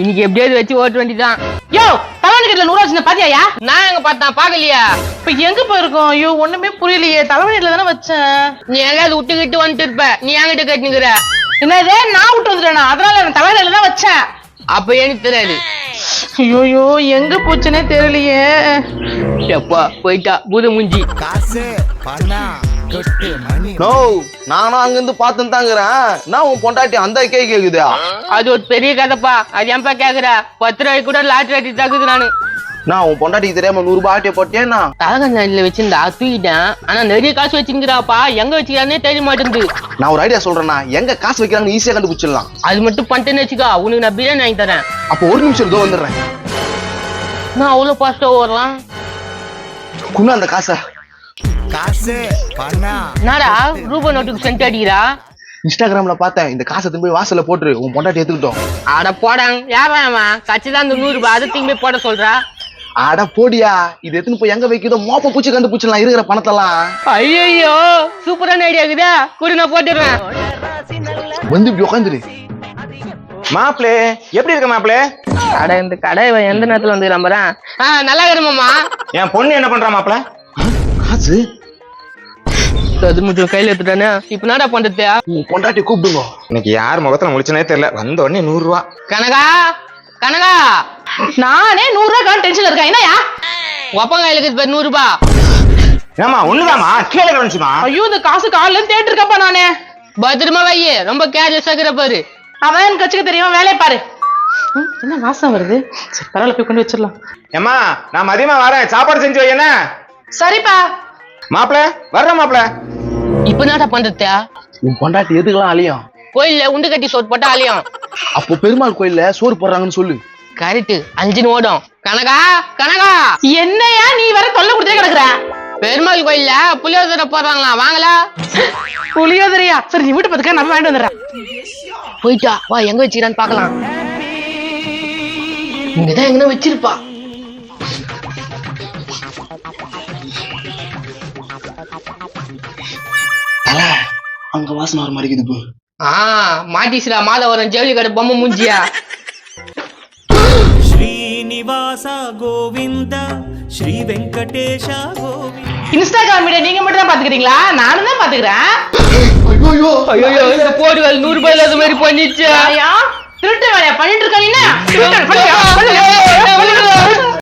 இன்னைக்கு எப்படியாவது வச்சு ஓட்ட வேண்டியதான் யோ தலைவணி கட்டில நூறு வச்சு பாத்தியாயா? நான் எங்க பார்த்தேன்? பாக்கலையா இப்ப எங்க போயிருக்கோம்? ஐயோ ஒண்ணுமே புரியலையே. தலைவணியில தானே வச்சேன். நீ எங்கேயாவது விட்டுக்கிட்டு வந்துட்டு இருப்ப. நீ என்கிட்ட கேட்டுங்கிற என்னது நான் விட்டு வந்துட்டேனா? அதனால நான் தலைவணியில தான் வச்சேன். அப்ப எனக்கு தெரியாது? ஐயோயோ எங்க போச்சுன்னே தெரியலையே. எப்பா போயிட்டா பூத மூஞ்சி காசு பணம். கொட்டு நோ நானும் அங்கிருந்து பார்த்துன்னு தாங்கிறேன் நான் உன் பொண்டாட்டி அந்த கே கேக்குதா அது ஒரு பெரிய கதைப்பா. அது ஏன்பா கேக்குற? பத்து ரூபாய்க்கு கூட லாட்டரி அடி தகுது நானு. நான் உன் பொண்டாட்டிக்கு தெரியாம நூறு ரூபாய் ஆட்டிய போட்டேன்னா தலகண்ணாடியில வச்சிருந்தா தூக்கிட்டேன். ஆனா நிறைய காசு வச்சிருக்கிறாப்பா. எங்க வச்சுக்கிறானே தெரிய மாட்டேங்குது. நான் ஒரு ஐடியா சொல்றேன்னா எங்க காசு வைக்கிறாங்கன்னு ஈஸியா கண்டுபிடிச்சிடலாம். அது மட்டும் பண்ணிட்டேன்னு வச்சுக்கோ. உனக்கு நான் பிரியாணி வாங்கி தரேன். அப்போ ஒரு நிமிஷம் இதோ வந்துடுறேன். நான் அவ்வளவு பாஸ்டா ஓடலாம். குண்ணு அந்த காசை. காசு பணம். என்னடா ரூபா நோட்டுக்கு சென்ட் அடிக்கிறா? இன்ஸ்டாகிராம்ல பார்த்தேன் இந்த காசை திரும்பி வாசல்ல போட்டுரு உன் பொண்டாட்டி எடுத்துக்கிட்டோம். அட போடாங்க யாராமா கட்சிதான் அந்த நூறு ரூபாய் அது திரும்பி போட சொல்றா? அட போடியா இது எடுத்துன்னு போய் எங்க வைக்கிறதோ மோப்ப பூச்சி கண்டுபிடிச்சிடலாம் இருக்கிற பணத்தெல்லாம். ஐயோ சூப்பரான ஐடியா இருக்குதா? குடி நான் போட்டுடுறேன். வந்து இப்படி உட்காந்துரு மாப்பிளே எப்படி இருக்க மாப்பிளே? கடை இந்த கடை இவன் எந்த நேரத்துல வந்து நம்புறேன் நல்லா இருக்கிறமாமா என் பொண்ணு என்ன பண்றா மாப்பிள? காசு? அது மட்டும் கையில எடுத்துட்டானே? இப்ப என்னடா பண்றது? உன் பொண்டாட்டி கூப்பிடுங்க. இன்னைக்கு யார் முகத்துல முழிச்சனே தெரியல. வந்த உடனே நூறு ரூபா கனகா கனகா நானே நூறு ரூபாய் டென்ஷன்ல இருக்கேன். என்னயா ஒப்பங்க கையில இருக்குது நூறு ரூபாய் ஏமா ஒண்ணுதாமா கீழே கவனிச்சுமா? ஐயோ இந்த காசு காலைல இருந்து தேட்டு இருக்கப்பா நானே. பத்திரமா வையே ரொம்ப கேர்லெஸ் ஆகிற பாரு. அதான் எனக்கு கச்சுக்க தெரியும் வேலையை பாரு. என்ன வாசம் வருது? சரி பரவாயில்ல போய் கொண்டு வச்சிடலாம். ஏமா நான் மதியமா வரேன். சாப்பாடு செஞ்சு வையண்ணே சரிப்பா. மாப்பிள வர்றேன் மாப்பிள. இப்ப என்னடா பண்றது உன் பொண்டாட்டி எதுக்கெல்லாம் அழியும்? கோயில்ல உண்டு கட்டி சோட் போட்டா அழியும். அப்போ பெருமாள் கோயில்ல சோறு போடுறாங்கன்னு சொல்லு. கரெக்ட் அஞ்சுன்னு ஓடும் கனகா கனகா. என்னையா நீ வர தொல்லை கொடுத்தே கிடக்குற? பெருமாள் கோயில்ல புளியோதரை போடுறாங்களாம் வாங்கலா புளியோதரையா? சரி நீ வீட்டு பத்துக்க நம்ம வாங்கிட்டு வந்துடுறேன். போயிட்டா வா எங்க வச்சுக்கிறான்னு பாக்கலாம் இங்கதான் எங்கன வச்சிருப்பா. தலை அங்க வாசனை வர மாதிரி இருக்குது ஆ மாட்டிச்சுடா மாலை வரும் ஜவுளி கடை பொம்மை மூஞ்சியா? ஸ்ரீனிவாச கோவிந்தா ஸ்ரீ வெங்கடேஷ கோவிந்தா. இன்ஸ்டாகிராம் வீடியோ நீங்க மட்டும் தான் பாத்துக்கிறீங்களா நானும் தான் பாத்துக்கிறேன் ஐயோ ஐயோ இந்த போடுவல் நூறு ரூபாயில அது மாதிரி பண்ணிச்சு? திருட்டு வேலையா? பண்ணிட்டு இருக்கானீங்கன்னா